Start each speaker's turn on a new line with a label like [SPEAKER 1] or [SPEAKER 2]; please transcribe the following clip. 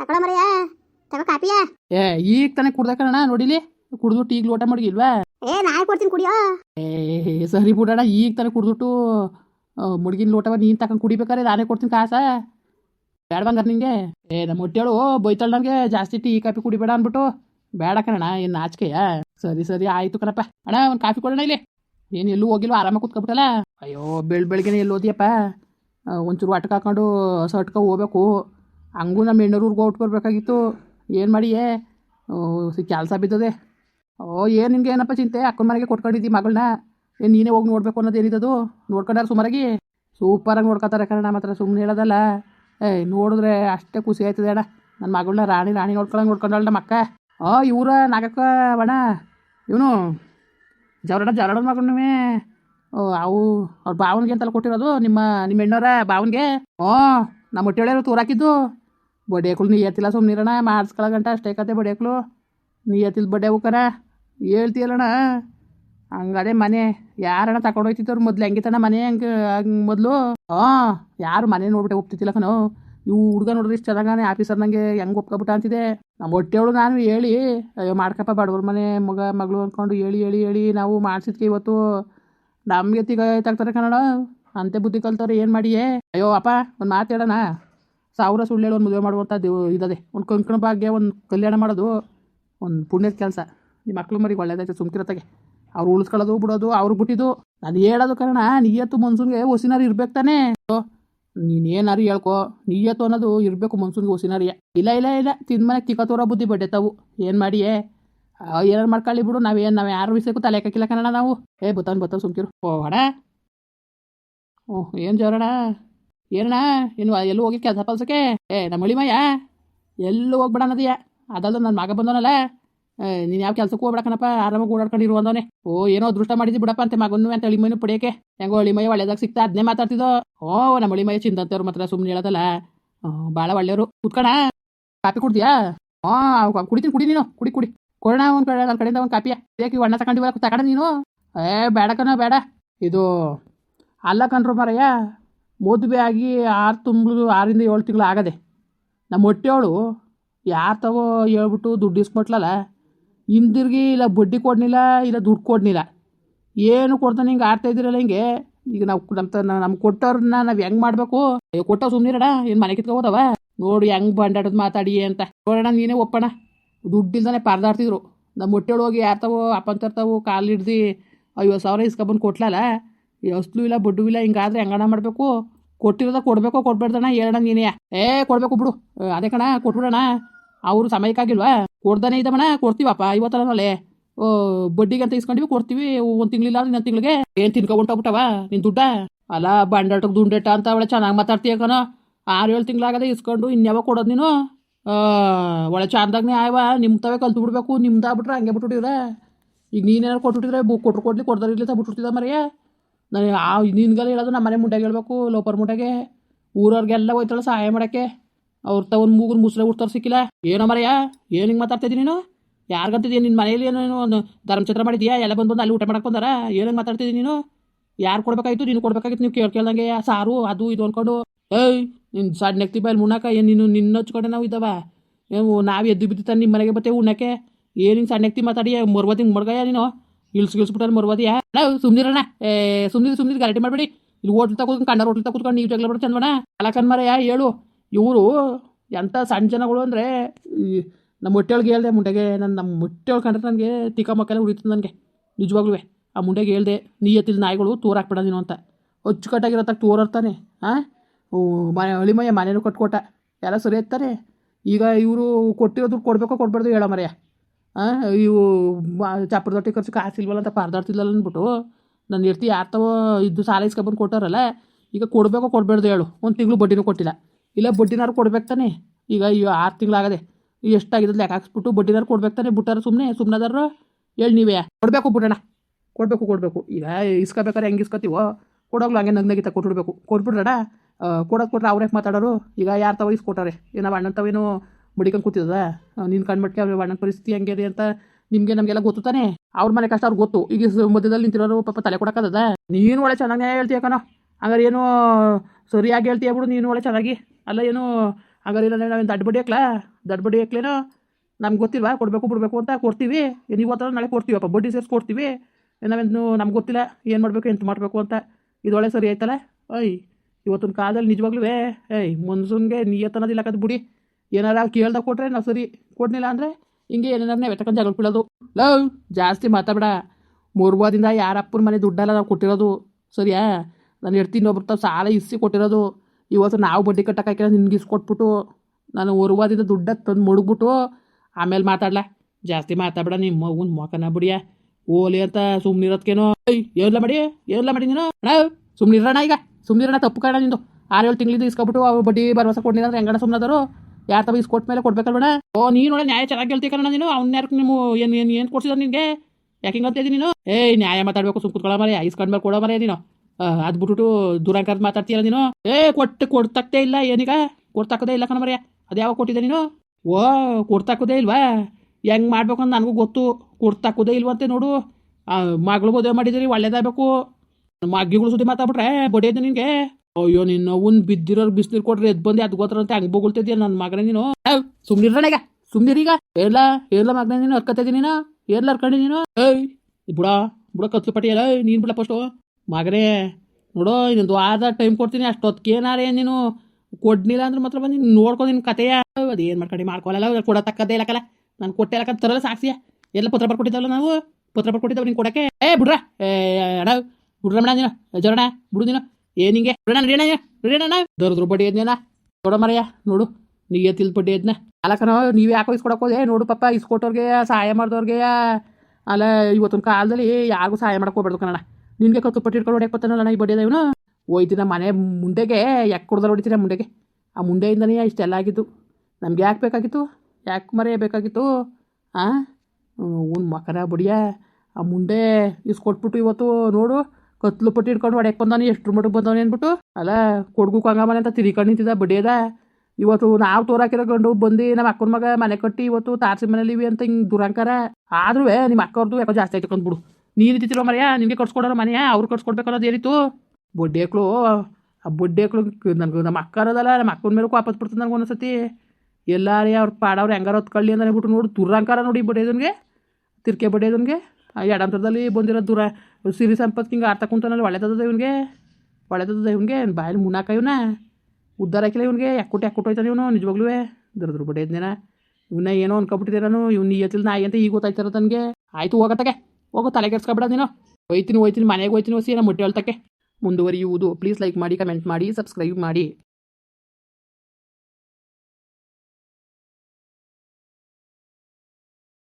[SPEAKER 1] ತಗೊಳ ಮರೆಯ ತಗೋ ಕಾಪಿಯ.
[SPEAKER 2] ಏ ಈಗ ತಾನೇ ಕುಡ್ದ ಕಣ ನೋಡಿಲಿ? ಕುಡ್ದುಟ್ಟು ಈಗ ಲೋಟ ಮಡಗಿಲ್ವಾ?
[SPEAKER 1] ಏ ನಾಳೆ ಕೊಡ್ತೀನಿ ಕುಡಿಯೋ.
[SPEAKER 2] ಏ ಸರಿ ಬಿಡೋಣ ಈಗ ತಾನೇ ಕುಡ್ದುಟ್ಟು ಮುಡ್ಗಿನ ಲೋಟವ ನೀನ್ ತಕೊಂಡ್ ಕುಡಿಬೇಕಾರೆ ನಾನೇ ಕೊಡ್ತೀನಿ ಕಾಸ. ಬೇಡ ಬಂಗಾರ ನಿಂಗೆ. ಏ ನಮ್ಮ ಹೊಟ್ಟೆಳು ಬೈತಾಳ ನನಗೆ ಜಾಸ್ತಿ ಟೀ ಕಾಫಿ ಕುಡಿಬೇಡ ಅಂದ್ಬಿಟ್ಟು. ಬೇಡ ಕಣ ಏನು ನಾಚಿಕೆಯ. ಸರಿ ಸರಿ ಆಯ್ತು ಕಣಪ್ಪ. ಅಣ್ಣ ಒಂದು ಕಾಫಿ ಕೊಡೋಣ ಇಲ್ಲಿ. ಏನು ಎಲ್ಲೂ ಹೋಗಿಲ್ವ ಆರಾಮಾಗಿ ಕುತ್ಕೊಬಿಟ್ಟಲ್ಲ? ಅಯ್ಯೋ ಬೆಳ್ ಬೆಳಗ್ಗೆನೆ ಎಲ್ಲಿ ಓದಿಯಪ್ಪ ಒಂಚೂರು ಅಟ್ಕ ಹಾಕೊಂಡು ಸಟ್ಕ ಹೋಗ್ಬೇಕು. ಹಂಗೂ ನಮ್ಮ ಹೆಣ್ಣೂರಿಗೆ ಔಟ್ ಬರಬೇಕಾಗಿತ್ತು. ಏನು ಮಾಡಿಯೇ ಕೆಲಸ ಬಿದ್ದದೆ. ಓ, ಏನು ನಿನಗೆ ಏನಪ್ಪ ಚಿಂತೆ? ಅಕ್ಕನ ಮನೆಗೆ ಕೊಟ್ಕೊಂಡಿದ್ದಿ ಮಗಳನ್ನ ಏನು ನೀನೇ ಹೋಗಿ ನೋಡಬೇಕು ಅನ್ನೋದು ಏನಿದದು? ನೋಡ್ಕೊಂಡಾರ ಸುಮಾರಾಗಿ? ಸೂಪರಾಗಿ ನೋಡ್ಕೊತಾರೆ ಕಣ ಮಾತ್ರ ಸುಮ್ಮನೆ ಹೇಳೋದಲ್ಲ. ಏಯ್ ನೋಡಿದ್ರೆ ಅಷ್ಟೇ ಖುಷಿ ಆಯ್ತದೆ ಅಣ್ಣ. ನನ್ನ ಮಗಳನ್ನ ರಾಣಿ ರಾಣಿ ನೋಡ್ಕೊಳಂಗೆ ನೋಡ್ಕೊಂಡಳ ನಮ್ಮ ಅಕ್ಕ. ಓ, ಇವರ ನಾಗಕ್ಕ ಬಣ ಇವನು ಜವರಣ ಜವರಣ ಮಗನೇ ಓ, ಅವು, ಅವ್ರ ಭಾವನಿಗೆ ಅಂತಲ್ಲ ಕೊಟ್ಟಿರೋದು? ನಿಮ್ಮ ನಿಮ್ಮ ಹೆಣ್ಣವರ ಭಾವನಿಗೆ? ಓ, ನಮ್ಮ ಹೊಟ್ಟೆಳೆಯರು ತೂರಾಕಿದ್ದು? ಬಡಿಯಕ್ಳು ನೀ ಎತ್ತಿಲ್ಲ ಸುಮ್ಮನಿರೋಣ ಗಂಟ ಅಷ್ಟೇ ಕತೆ ಬಡಿಯಕ್ಳು. ನೀ ಎತ್ತಿಲ್ ಬಡ್ಡೆ ಕರ, ಹೇಳ್ತೀಯಲ್ಲಣ್ಣ. ಹಂಗಾದೆ ಮನೆ ಯಾರಣ್ಣ ತಗೊಂಡು ಹೋಗ್ತಿದ್ದವ್ರು ಮೊದ್ಲು ಹೆಂಗಿತ್ತಣ್ಣ ಮನೆ ಹಂಗೆ ಹಂಗೆ ಮೊದಲು? ಹಾಂ, ಯಾರು ಮನೆ ನೋಡ್ಬಿಟ್ಟೆ ಹೋಗ್ತಿತ್ತಿಲ್ಲ ಕಣೋ. ಇವು ಹುಡುಗ ನೋಡ್ರಿ ಇಷ್ಟು ಚೆನ್ನಾಗಾನೆ ಆಫೀಸರ್ ನನಗೆ ಹೆಂಗೆ ಒಪ್ಕೊಬಿಟ್ಟ ಅಂತಿದೆ. ನಮ್ಮ ಹೊಟ್ಟೆವಳು ನಾನು ಹೇಳಿ, ಅಯ್ಯೋ ಮಾಡ್ಕಪ್ಪ ಬಡವ್ರ ಮನೆ ಮಗ, ಮಗಳು ಅಂದ್ಕೊಂಡು ಹೇಳಿ ಹೇಳಿ ಹೇಳಿ ನಾವು ಮಾಡಿಸಿದ್ಕೆ ಇವತ್ತು. ನಮಗೆ ತಿಗ ತಗ್ತಾರೆ ಕನ್ನಡ ಅಂತೆ ಬುದ್ಧಿ ಕಲ್ತವ್ರೆ ಏನು ಮಾಡಿಯೇ? ಅಯ್ಯೋ ಅಪ್ಪ, ಒಂದು ಮಾತು ಹೇಳೋಣ ಸಾವಿರ ಸುಳ್ಳು ಹೇಳಿ ಒಂದು ಮದುವೆ ಮಾಡುವಂಥ ದೇವ್ ಇದೇ ಒಂದು ಕಂಕಣ ಭಾಗ್ಯ, ಒಂದು ಕಲ್ಯಾಣ ಮಾಡೋದು ಒಂದು ಪುಣ್ಯದ ಕೆಲಸ. ನಿಮ್ಮ ಮಕ್ಳು ಮರಿಗೆ ಒಳ್ಳೇದೈತೆ ಸುಮ್ಕಿರತ್ತಾಗೆ. ಅವ್ರು ಉಳಿಸ್ಕೊಳ್ಳೋದು, ಬಿಡೋದು, ಅವ್ರು ಬಿಟ್ಟಿದ್ದು. ನಾನು ಹೇಳೋದು ಕಾರಣ, ನೀಯತ್ತು ಮನ್ಸೂನ್ಗೆ ಹೊಸಿನಾರು ಇರ್ಬೇಕು ತಾನೇ. ನೀನೇನಾರು ಹೇಳ್ಕೊ. ನೀಯತ್ತು ಅನ್ನೋದು ಇರಬೇಕು ಮನ್ಸೂನ್ಗೆ ಹೊಸಿನಾರಿಯ ಇಲ್ಲ ಇಲ್ಲ ಇಲ್ಲ, ತಿಂದ ಮನೆಗೆ ತಿಕ್ಕತೋರ ಬುದ್ಧಿ ಬಡ್ಡೆ ತಾವು ಏನು ಮಾಡಿಯೇ? ಏನಾರು ಮಾಡ್ಕೊಳ್ಳಿ ಬಿಡು. ನಾವೇನು ನಾವು ಯಾರು ವಿಷಯಕ್ಕೂ ತಲೆ ಹಾಕಿಲ್ಲ ಕಣ ನಾವು. ಏ, ಬತ್ತಾನು ಬತ್ತಾನು ಸುಮ್ಕಿರು. ಓ ಅಣ್ಣ ಓ, ಏನು ಜೋರಣ ಏನಣ್ಣ ಏನು ಎಲ್ಲೂ ಹೋಗಿ ಕೆಲಸ ಪಲ್ಸಕ್ಕೆ ಏ, ನಮ್ಮ ಮಳಿಮಯ್ಯ ಎಲ್ಲೂ ಹೋಗ್ಬೇಡ ಅದಲ್ಲ ನನ್ನ ಮಗ ಬಂದವನಲ್ಲ. ನೀನು ಯಾವ ಕೆಲಸಕ್ಕೂ ಹೋಗ್ಬೇಡಕನಪ್ಪ ಆರಾಮಾಗಿ ಓಡಾಡ್ಕೊಂಡಿರು ಅಂದವನೇ. ಓ, ಏನೋ ಅದೃಷ್ಟ ಮಾಡಿದ್ದು ಬಿಡಪ್ಪ ಅಂತ ಮಗನ್ನು ಅಂತ ಎಳಿಮೈನು ಪಡೆಯೋಕೆ. ಹೆಂಗೋ ಅಳಿಮಯ್ಯ ಒಳ್ಳೇದಾಗ ಸಿಗ್ತಾ ಅದನ್ನೇ ಮಾತಾಡ್ತಿದ್ದೋ. ಓ, ನಮ್ಮ ಅಳಿಮಯ್ಯ ಚಿಂತಂತವ್ರು ಮಾತ್ರ ಸುಮ್ಮನೆ ಹೇಳೋದಲ್ಲ ಭಾಳ ಒಳ್ಳೆಯವರು. ಕುತ್ಕೋಣ. ಕಾಪಿ ಕುಡ್ತೀಯಾ? ಹಾಂ ಕುಡಿತೀನಿ, ಕುಡಿ ನೀನು. ಕುಡಿ ಕುಡಿ. ಕೊಡೋಣ ಒಂದು ಕಡೆ ನನ್ನ ಕಡೆಯಿಂದ ಒಂದು ಕಾಪಿಯ ಬೇಕು ಅಣ್ಣ ತಗೊಂಡಿವ ತಗೊಂಡ ನೀನು. ಏ, ಬೇಡ ಬೇಡ. ಇದು ಅಲ್ಲ ಕಣ್ರು ಮರಯ್ಯ. ಮದುವೆ ಆಗಿ ಆರು ತಿಂಗಳು, ಆರಿಂದ ಏಳು ತಿಂಗಳು ಆಗದೆ. ನಮ್ಮ ಹೊಟ್ಟೆವಳು ಯಾರು ತಗೋ ಹೇಳ್ಬಿಟ್ಟು ದುಡ್ಡು ಇಸ್ಕೊಟ್ಲಲ್ಲ, ಹಿಂದಿರುಗಿ ಇಲ್ಲ ಬಡ್ಡಿ ಕೊಡ್ನಿಲ್ಲ, ಇಲ್ಲ ದುಡ್ಡು ಕೊಡ್ನಿಲ್ಲ. ಏನು ಕೊಡ್ತಾನೆ ಹಿಂಗೆ ಆಡ್ತಾ ಇದ್ದೀರಲ್ಲ ಹಿಂಗೆ? ಈಗ ನಾವು ನಮ್ಮ ತ ನಮ್ಗೆ ಕೊಟ್ಟವ್ರನ್ನ ನಾವು ಹೆಂಗೆ ಮಾಡಬೇಕು? ಕೊಟ್ಟ ಸುಮ್ಮನಿರಣ ಏನು ಮನೆ ಕಿತ್ಕೋಬೋದವ ನೋಡಿ ಹೆಂಗೆ ಬಂಡಾಡೋದು ಮಾತಾಡಿ ಅಂತ. ನೋಡೋಣ ನೀನೇ ಒಪ್ಪಣ ದುಡ್ಡಿಲ್ದಾನೆ ಪರದಾಡ್ತಿದ್ರು. ನಮ್ಮ ಯಾರ್ತಾವೋ ಅಪ್ಪನ ತರ್ತಾವು ಕಾಲು ಹಿಡ್ದು ಐವತ್ತು ಸಾವಿರ ಇಸ್ಕೊಬಂದು ಕೊಟ್ಲಲ್ಲ ಅಸ್ಲು ಇಲ್ಲ ಬಡ್ಡು ಇಲ್ಲ, ಹಿಂಗಾದ್ರೆ ಹೆಂಗಣ ಮಾಡಬೇಕು? ಕೊಟ್ಟಿರೋದ ಕೊಡಬೇಕೋ, ಕೊಡ್ಬೇಡ್ದಣ್ಣ ಹೇಳಣ ನೀನೇ. ಏ, ಕೊಡಬೇಕು ಬಿಡು. ಅದೇ ಕಣ, ಕೊಟ್ಬಿಡೋಣ. ಅವರು ಸಮಯಕ್ಕಾಗಿಲ್ವಾ ಕೊಡ್ದಾನೆ ಇದ್ದವಣ ಕೊಡ್ತೀವಪ್ಪ ಇವತ್ತಲ್ಲೇ ಓ, ಬಡ್ಡಿಗೆ ಅಂತ ಇಸ್ಕೊಂಡಿವಿ, ಕೊಡ್ತೀವಿ. ಒಂದು ತಿಂಗಳಿಲ್ಲ ಇನ್ನೊಂದು ತಿಂಗಳಿಗೆ. ಏನು ತಿನ್ಕೊಂಬಿಟ್ಟವ ನಿನ್ನ ದುಡ್ಡ? ಅಲ್ಲ, ಬಂಡಾಟಕ್ಕೆ ದುಂಡೆಟ ಅಂತ ಒಳ್ಳೆ ಚೆನ್ನಾಗಿ ಮಾತಾಡ್ತೀಯ ಕಣೋ. ಆರು ಏಳು ತಿಂಗಳಾಗದೆ ಇಸ್ಕೊಂಡು ಇನ್ಯಾವ ಕೊಡೋದು ನೀನು? ಒಳ್ಳೆ ಚಂದಾಗನೇ ಆಯವ ನಿಮ್ಮ ತವೇ ಕಲ್ತು ಬಿಡ್ಬೇಕು ನಿಮ್ದಾಗ್ಬಿಟ್ರೆ ಹಂಗೆ ಬಿಟ್ಬಿಟ್ಟಿವ್ರೆ ಈಗ ನೀನೇನಾರು ಕೊಟ್ಬಿಟ್ಟಿದ್ರೆ ಬು, ಕೊಟ್ರು ಕೊಡ್ಲಿ, ಕೊಡ್ದಾರ ಇರ್ಲಿ ಬಿಟ್ಬಿಡ್ತಿದ್ದ ಮರೆಯ. ನನಗೆ ಆ ನಿನ್ಗೆಲ್ಲ ಹೇಳೋದು ನಮ್ಮ ಮನೆ ಮುಂಡೆಗೆ ಹೇಳ್ಬೇಕು, ಲೋಪರ್ ಮುಂಡೆಗೆ ಊರವ್ರಿಗೆಲ್ಲ ಹೋಯ್ತಾಳೆ ಸಹಾಯ ಮಾಡೋಕ್ಕೆ. ಅವ್ರ ತಗೊಂಡು ಮೂಗುರು ಮುಸ್ರೆ ಉಡ್ತಾರ ಸಿಕ್ಕಿಲ್ಲ. ಏನೋ ಮರೆಯ, ಏನು ಹಿಂಗೆ ಮಾತಾಡ್ತಿದ್ದೀನಿ ನೀನು? ಯಾರಿಗಂತಿದ್ಯಾ ನಿನ್ನ ಮನೇಲಿ ಏನೋ ಒಂದು ಧರ್ಮಛತ್ರ ಮಾಡಿದ್ಯಾ? ಎಲ್ಲ ಬಂದು ಬಂದು ಅಲ್ಲಿ ಊಟ ಮಾಡಕ್ಕೆ ಬಂದಾರ? ಏನಂಗೆ ಮಾತಾಡ್ತಿದ್ದೀನಿ ನೀನು? ಯಾರು ಕೊಡಬೇಕಾಯ್ತು? ನೀನು ಕೊಡ್ಬೇಕಾಗಿತ್ತು, ನೀವು ಕೇಳ್ ಕೇಳ್ದಂಗೆ. ಸಾರು, ಅದು, ಇದು ಅಂದ್ಕೊಂಡು ಏಯ್ ನಿನ್ನ ಸಣ್ಣ ನೆಕ್ತಿ ಬಾಯಲ್ಲಿ ಮುನ್ನಾಕ ಏನು ನೀನು ನಿನ್ನ ಹಚ್ಕೊಂಡೆ ನಾವು ಇದ್ದಾವ? ನಾವು ಎದ್ದು ಬಿದ್ದಿತ್ತ ನಿಮ್ಮ ಮನೆಗೆ ಬರ್ತೇವೆ ಉಣ್ಣಕ್ಕೆ. ಏನು ಸಣ್ಣ ನೆಕ್ತಿ ಮಾತಾಡಿ ಮರ್ವದಿ ಮಡ್ಗಯ್ಯ ನೀನು? ಇಳ್ಸ್ ಗಿಳ್ಸ್ಬಿಟ್ಟಾರೆ ಮರ್ವದಿಯಾ ಅಣ್ಣ ಸುಮ್ನಿರಣ್ಣ. ಏ ಸುಮ್ಮನೆ ಸುಮ್ಮನೆ ಗಲಾಟೆ ಮಾಡಬೇಡಿ. ಇಲ್ಲಿ ಹೋಟ್ಲ್ ತಗೊಂಡು ಕಂಡ ಹೋಟ್ಲ್ ತಗೊಂಡು ನೀವು ಜಗಳ ಬಿಡ ಚಂದಣ ಅಲಕನ್ ಮರ ಯಾ ಹೇಳು. ಇವರು ಎಂಥ ಸಣ್ಣ ಜನಗಳು ಅಂದರೆ ನಮ್ಮ ಹೊಟ್ಟೆಯೊಳಗೆ ಹೇಳ್ದೆ ಮುಂಡೆಗೆ ನನ್ನ ನಮ್ಮ ಹೊಟ್ಟೆಯೊಳಗೆ ಕಂಡ್ರೆ ನನಗೆ ತಿಕ್ಕ ಮಕ್ಕಳೇ ಉರಿತದೆ ನನಗೆ ನಿಜವಾಗ್ಲೂ ಆ ಮುಂಡೆಗೆ ಹೇಳ್ದೆ ನೀಯತ್ತಿಲ್ ನಾಯಿಗಳು ತೋರಾಕ್ಬೇಡ ನೀನು ಅಂತ. ಅಚ್ಚುಕಟ್ಟಾಗಿರತ್ತಾಗ ತೋರರ್ತಾನೆ ಹಾಂ ಮನೆ ಅಳಿಮಯ್ಯ ಮನೇನು ಕಟ್ಕೊಟ್ಟ. ಎಲ್ಲ ಸರಿ ಎತ್ತಾರೆ. ಈಗ ಇವರು ಕೊಟ್ಟಿರೋ ದುಡ್ಡು ಕೊಡಬೇಕೋ, ಕೊಡಬಾರ್ದು ಹೇಳೋ ಮರೆಯ. ಇವು ಚಾಪರ್ ದೊಟ್ಟಿ ಖರ್ಚು ಕಾಸಿಲ್ವಲ್ಲ ಅಂತ ಪರದಾಡ್ತಿಲ್ಲಲ್ಲ ಅಂದ್ಬಿಟ್ಟು. ನನ್ನ ಇರ್ತಿ ಯಾರ್ತಾವ ಇದ್ದು ಸಾಲ ಇಸ್ಕೊಬಂದು ಕೊಟ್ಟಾರಲ್ಲ, ಈಗ ಕೊಡಬೇಕೋ ಕೊಡಬೇಡ್ದು ಹೇಳು. ಒಂದು ತಿಂಗಳು ಬಡ್ಡಿನೂ ಕೊಟ್ಟಿಲ್ಲ. ಇಲ್ಲ ಬಡ್ಡಿನಾರು ಕೊಡ್ಬೇಕು ತಾನೆ. ಈಗ ಆರು ತಿಂಗಳಾಗದೆ. ಎಷ್ಟಾಗಿದೆ ಲೆಕ್ಕ ಹಾಕ್ಸ್ಬಿಟ್ಟು ಬಡ್ಡಿನಾರು ಕೊಡ್ಬೇಕು ತಾನೆ ಬಿಟ್ಟಾರ ಸುಮ್ಮನೆ ಸುಮ್ಮನದಾರ ಹೇಳಿ ನೀವೇ. ಕೊಡಬೇಕು ಬಿಡೋಣ. ಕೊಡಬೇಕು ಕೊಡಬೇಕು. ಈಗ ಇಸ್ಕೋಬೇಕಾರೆ ಹೆಂಗೆ ಇಸ್ಕೊತೀವೋ? ಕೊಡೋಲ್ಲ ಹಂಗೆ ನಂಗೆ ನಗಿತ ಕೊಟ್ಬಿಡ್ಬೇಕು. ಕೊಟ್ಬಿಡ್ರಡ ಕೊಡೋದು ಕೊಟ್ರೆ ಅವ್ರೇ ಮಾತಾಡೋರು? ಈಗ ಯಾರು ತಾವ ಇಸ್ಕೊಟ್ಟಾರೆ ಏನೋ ಅಣ್ಣಂಥವೇನು ಮಡಿಕೊಂಡು ಕೂತಿದ ನಿನ್ನ ಕಣ್ಮಟ್ಕೆ ಅವ್ರ ಅಣ್ಣನ ಪರಿಸ್ಥಿತಿ ಹೆಂಗೆ ಇದೆ ಅಂತ ನಿಮಗೆ ನಮಗೆಲ್ಲ ಗೊತ್ತು ತಾನೆ? ಅವ್ರ ಮನೆ ಕಷ್ಟ ಅವ್ರಿಗೆ ಗೊತ್ತು. ಈಗ ಮಧ್ಯದಲ್ಲಿ ನಿಂತಿರೋರು ಪಾಪ ತಲೆ ಕೊಡಕದ ನೀನು ಒಳ್ಳೆ ಚೆನ್ನಾಗಿ ಹೇಳ್ತೀಯ ಕಣ. ಹಂಗಾರೆ ಏನು ಸರಿಯಾಗಿ ಹೇಳ್ತೀಯ ಬಿಡು ನೀನು ಒಳ್ಳೆ ಚೆನ್ನಾಗಿ. ಅಲ್ಲ ಏನು, ಹಂಗಾರೆ ಇಲ್ಲ ನಾವೇನು ದಡ್ಡ ಬಡಿ ಹಾಕ್ಲಾ ದಡ್ಡ ಬಡಿ ಹಾಕ್ಲೇನೋ ನಮ್ಗೆ ಗೊತ್ತಿಲ್ವಾ? ಕೊಡಬೇಕು, ಬಿಡಬೇಕು ಅಂತ ಕೊಡ್ತೀವಿ. ನೀವು ಇವತ್ತು ನಾಳೆ ಕೊಡ್ತೀವಪ್ಪ. ಬಡ್ಡಿ ಸೇರಿಸಿ ಕೊಡ್ತೀವಿ. ನಾವೇನು ನಮ್ಗೆ ಗೊತ್ತಿಲ್ಲ. ಏನು ಮಾಡಬೇಕು, ಎಂತ ಮಾಡಬೇಕು ಅಂತ. ಇದೊಳ್ಳೆ ಸರಿ ಆಯ್ತಲ್ಲ? ಅಯ್ ಇವತ್ತಿನ ಕಾಲದಲ್ಲಿ ನಿಜವಾಗ್ಲೂ ಏಯ್, ಮನ್ಸೂನ್ಗೆ ನಿಯತ್ತನದಿಲ್ಲ ಕದ್ ಬಿಡಿ. ಏನಾರ ಕೇಳ್ದಾಗ ಕೊಟ್ರೆ ನಾವು ಸರಿ ಕೊಡ್ಲಿಲ್ಲ ಅಂದ್ರೆ ಹಿಂಗೆ ಏನಾರ ನೆವೆತಕೊಂಡು ಜಗಳ ಬೀಳೋದು ಲವ್, ಜಾಸ್ತಿ ಮಾತಾಡ ಮೂರ್ವಾದಿಂದ ಯಾರಪ್ಪನ ಮನೆ ದುಡ್ಡಲ್ಲ ನಾವು ಕೊಟ್ಟಿರೋದು. ಸರಿಯಾ? ನಾನು ಇರ್ತೀನಿ ಒಬ್ರು ತಾವು ಸಾಲ ಇಸ್ಸಿ ಕೊಟ್ಟಿರೋದು. ಇವತ್ತು ನಾವು ಬಡ್ಡಿ ಕಟ್ಟಕ್ಕೆ ನಿನ್ಗೆ ಇಸ್ಕೊಟ್ಬಿಟ್ಟು. ನಾನು ಒರ್ವಾದಿಂದ ದುಡ್ಡ ತಂದು ಮುಡುಗ್ಬಿಟ್ಟು ಆಮೇಲೆ ಮಾತಾಡ್ಲಾ. ಜಾಸ್ತಿ ಮಾತಾಡ್ಬೇಡ ನಿಮ್ಮ ಮಗುನ ಮೊಕನ ಬಿಡಿಯ. ಓಲಿ ಅಂತ ಸುಮ್ಮನಿರೋದ್ಕೇನೋ ಏಯ್ ಏನಿಲ್ಲ ಮಾಡಿ? ಏನಿಲ್ಲ ಮಾಡಿ ನೀನು? ಅಣ್ಣ ಸುಮ್ಮನಿರೋಣ ಈಗ. ಸುಮ್ಮನಿರೋಣ ತಪ್ಪು ಕಾಣ ನಿಂದು. ಆರು ಏಳು ತಿಂಗಳಿಂದ ಇಸ್ಕೊಬಿಟ್ಟು ಅವ್ರು ಬಡ್ಡಿ ಭರವಸೆ ಕೊಡ್ಲಿಲ್ಲ ಅಂದ್ರೆ ಹೆಂಗಣ ಸುಮ್ಮನದರು ಯಾರು ತಮ್ಮ ಇಸ್ಕೊಟ್ ಮೇಲೆ ಕೊಡ್ಬೇಕಲ್ವಣ ಓ, ನೀನು ನೋಡ, ನ್ಯಾಯ ಚೆನ್ನಾಗಿ ಹೇಳ್ತೀವಿ ಕಣ ನೀನು. ಅವ್ನ ಯಾರು ನೀವು ಏನು ಏನು ಏನು ಕೊಡ್ಸಿದ ನಿನಗೆ? ಯಾಕೆ ಅಂತಿದ್ದೀನಿ ನೀನು? ಏಯ್, ನ್ಯಾಯ ಮಾತಾಡ್ಬೇಕು, ಸುಮ್ ಕುತ್ಕೊಳ್ಳೋ ಮರೆ ಇಸ್ಕೊಂಡ್ ಮೇಲೆ ಕೊಡೋ ಮರೆ ನೀನು. ಅದು ಬಿಟ್ಬಿಟ್ಟು ದುರಂಕರ್ ಮಾತಾಡ್ತೀಯಲ್ಲ ನೀನು? ಏ, ಕೊಟ್ಟು ಕೊಡ್ತಕ್ಕೇ ಇಲ್ಲ ಏನೀಗ? ಕೊಡ್ತಾಕದೇ ಇಲ್ಲ ಕಣ ಮರೆಯ. ಅದು ಯಾವಾಗ ಕೊಟ್ಟಿದ್ದೆ ನೀನು? ಓ ಕೊಡ್ತಾಕೋದೇ ಇಲ್ವಾ? ಹೆಂಗ್ ಮಾಡ್ಬೇಕು ಅಂತ ನನಗೂ ಗೊತ್ತು. ಕೊಡ್ತಾಕೋದೇ ಇಲ್ವಂತೆ ನೋಡು. ಮಗಳು ಮದುವೆ ಮಾಡಿದಿರಿ ಒಳ್ಳೇದಾಗಬೇಕು. ಮಗ್ಗಿಗಳು ಸುದ್ದಿ ಮಾತಾಡ್ಬಿಟ್ರೆ ಬಡಿಯೋದು ನಿನಗೆ. ಅಯ್ಯೋ ನಿನ್ನ ಅವ್ನ್ ಬಿದ್ದಿರೋರು ಬಿಸಿನೀರು ಕೊಟ್ರೆ ಎದ್ ಬಂದೆ ಅದ್ ಗೊತ್ತರಂತೆ ಹಂಗೆ ಬೊಗಳ್ತಿದ್ಯ ನನ್ನ ಮಗನೇ ನೀನು ಸುಮ್ನಿರ್ರಣೆಗ ಈಗ ಸುಮ್ಮನಿರೀಗ ಏಲ್ಲ ಏರ್ಲ ಮಗನೇ ನೀನು ಹರ್ಕತ್ತಿದ್ದೀನಿ ನೀನು ಏರ್ಲ ಹರ್ಕೊಂಡಿ ನೀನು ಏಯ್ ಬುಡ ಬುಡ ಕತ್ಲು ಪಟ್ಟಿ ಏಯ್ ನೀನು ಬಿಡ ಫಸ್ಟು ಮಗನೇ ನೋಡೋ ಇನ್ನೊಂದು ಆದ ಟೈಮ್ ಕೊಡ್ತೀನಿ ಅಷ್ಟೊತ್ತಿಗೆ ಏನಾರೇ ನೀನು ಕೊಡ್ಲಿಲ್ಲ ಅಂದ್ರೆ ಮಾತ್ರ ಬಂದು ನೀನು ನೋಡ್ಕೊ ನಿನ್ನ ಕತೆಯ ಅದೇನು ಮಾಡ್ಕೊಂಡು ಮಾಡ್ಕೊಳಲ್ಲ ಕೊಡತಕ್ಕದ್ದೇ ಇಲ್ಲಕಲ್ಲ ನಾನು ಕೊಟ್ಟೆ ಇಲ್ಲಕ್ಕ ತರಲ್ಲ ಸಾಕ್ಷಿಯ ಎಲ್ಲ ಪತ್ರ ಬರ್ಕೊಟ್ಟಿದ್ದಲ್ಲ ನಾವು ಪತ್ರ ಬರ್ಕೊಟ್ಟಿದ್ದವ ನೀನು ಕೊಡಕ್ಕೆ ಏ ಬಿಡ್ರ ಏ ಅಡ ಬಿಡ್ರ ಮೇಡ ನೀನು ಜರಣ ಬಿಡು ನೀನು ಏ, ನಿಂಗೆ? ನೋಡೋಣ ನಡಿಯಣ ದರ್ದ್ರ ಬಡ್ಡಿ ಎದ್ನೇನ? ನೋಡ ನೋಡು. ನೀಯೇ ತಿಲ್ ಬಡ್ಡಿ ಎದ್ನ? ಅಲ್ಲಕನೋ ನೀವು ಯಾಕೋ ಇಸ್ಕೊಡಕ್ಕೆ ಹೋದೆ? ನೋಡು ಪಪ್ಪ ಇಸ್ಕೊಟ್ಟವ್ರಿಗೆ, ಸಹಾಯ ಮಾಡಿದವ್ರಿಗೆ. ಅಲ್ಲ, ಇವತ್ತಿನ ಕಾಲದಲ್ಲಿ ಯಾರಿಗೂ ಸಹಾಯ ಮಾಡಕ್ಕೆ ಕಣ ನಿನಗೆ ಕತ್ತು ಪಟ್ಟಿ ಇಟ್ಕೊಂಡು ಹೊಡ್ಯಕ್ಕೆ ಬರ್ತಾನಲ್ಲ ಈ ಬಡ್ಡಿ ಇವನು? ಹೋಯ್ತಿನ ಮನೆ ಮುಂಡೆಗೆ, ಯಾಕೆ ಕುಡ್ದಲ್ಲಿ ಹೊಡಿತೀರ ಮುಂಡೆಗೆ? ಆ ಮುಂಡೆಯಿಂದನೇ ಇಷ್ಟೆಲ್ಲ ಆಗಿದ್ದು. ನಮ್ಗೆ ಯಾಕೆ ಬೇಕಾಗಿತ್ತು? ಯಾಕೆ ಮರೆಯ ಬೇಕಾಗಿತ್ತು? ಆ? ಉನ್ ಮಕರ ಬಡಿಯ ಆ ಮುಂಡೆ ಇಸ್ಕೊಟ್ಬಿಟ್ಟು ಇವತ್ತು ನೋಡು. ಕತ್ಲು ಪಟ್ಟಿ ಇಟ್ಕೊಂಡು ಹೊಡ್ಯಕ್ಕೆ ಬಂದಾನೆ, ಎಷ್ಟು ಮಟ್ಟಿಗೆ ಬಂದವನು ಅಂದ್ಬಿಟ್ಟು, ಅಲ್ಲ, ಕೊಡ್ಗು ಕಂಗಮನೆ ಅಂತ ತಿರ್ಕೊಂಡು ನಿಂತಿದ್ದ ಬಡಿಯದ ಇವತ್ತು ನಾವು ತೋರಾಕಿರೋ ಗಂಡು ಬಂದು ನಮ್ಮ ಅಕ್ಕನ ಮಗ ಮನೆ ಕಟ್ಟಿ ಇವತ್ತು ತಾರಸಿ ಮನೇಲಿ ಇವಿ ಅಂತ ಹಿಂಗೆ ದುರಂಕಾರ. ಆದ್ರೂ ನಿಮ್ಮ ಅಕ್ಕವ್ರದ್ದು ಯಾಕೋ ಜಾಸ್ತಿ ಆಯ್ತು ಬಿಡು ನೀನು ಇದ್ದಿರೋ ಮರೆಯ ನಿಮಗೆ ಕಟ್ಸ್ಕೊಡೋರು ಮನೆಯ, ಅವ್ರು ಕಟ್ಸ್ಕೊಡ್ಬೇಕನ್ನೋದು ಏನಿತ್ತು? ಬೊಡ್ಡೆಕ್ಳು, ಆ ಬೊಡ್ಡೆಕ್ಳು ನನಗೆ ನಮ್ಮ ಅಕ್ಕ ಇರೋದಲ್ಲ ನಮ್ಮ ಅಕ್ಕನ ಮೇಲೆ ವಾಪಸ್ ಬಿಡ್ತದೆ ನನಗೆ ಒಂದೊಂದ್ಸತಿ. ಎಲ್ಲಾರೇ ಅವ್ರ ಪಾಡವ್ರು ಹೆಂಗಾರ ಹೊತ್ಕೊಳ್ಳಿ ಅಂತ ಬಿಟ್ಟು ನೋಡು, ದುರಂಕಾರ ನೋಡಿ ಬಡಿಯೋದನ್ಗೆ ತಿರ್ಕೆ ಬಡಿಯೋದನ್ಗೆ ಎಡಂತರದಲ್ಲಿ ಬಂದಿರೋ ದೂರ ಸಿರಿ ಸಂಪತ್ತು ಹಿಂಗೆ ಆಡ್ತಾ ಕುಂತಾನಲ್ಲ ಒಳ್ಳೆದದ ಇವನಿಗೆ? ಒಳ್ಳೆದದ ಇವನಿಗೆ? ಬಾಯಲ್ಲಿ ಮುನಾಕ ಇವನ? ಉದ್ಧಾರ ಹಾಕಿಲ್ಲ ಇವನಿಗೆ? ಯಾಕುಟ್ಟು ಯಾಕುಟ್ಟು ಹೋಯ್ತಾನೆ ಇವನು ನಿಜವಾಗ್ಲೂ. ದರದ್ರ ಇದ್ನೇನ ಇವನ್ನ ಏನೋ ಅನ್ಕೊಬಿಟ್ಟಿದ್ದೆ ನಾನು. ಇವ್ನು ಎತ್ತಿಲ್ ನಾಯಿ ಅಂತ ಈಗ ಗೊತ್ತಾಯ್ತಾರ ತನಗೆ. ಆಯ್ತು ಹೋಗತ್ತಗೆ ಹೋಗೋ, ತಲೆ ಕೆಡ್ಸ್ಕೊಬೇಡ ನೀನು. ಹೋಯ್ತೀನಿ ಹೋಯ್ತೀನಿ, ಮನೆಗೆ ಹೋಯ್ತೀನಿ ಹೊಸಿ ನಮ್ಮ ಮೊಟ್ಟೆ ಹೇಳ್ತಕ್ಕೆ ಮುಂದುವರಿಯುವುದು. ಪ್ಲೀಸ್ ಲೈಕ್ ಮಾಡಿ ಕಮೆಂಟ್ ಮಾಡಿ ಸಬ್ಸ್ಕ್ರೈಬ್ ಮಾಡಿ.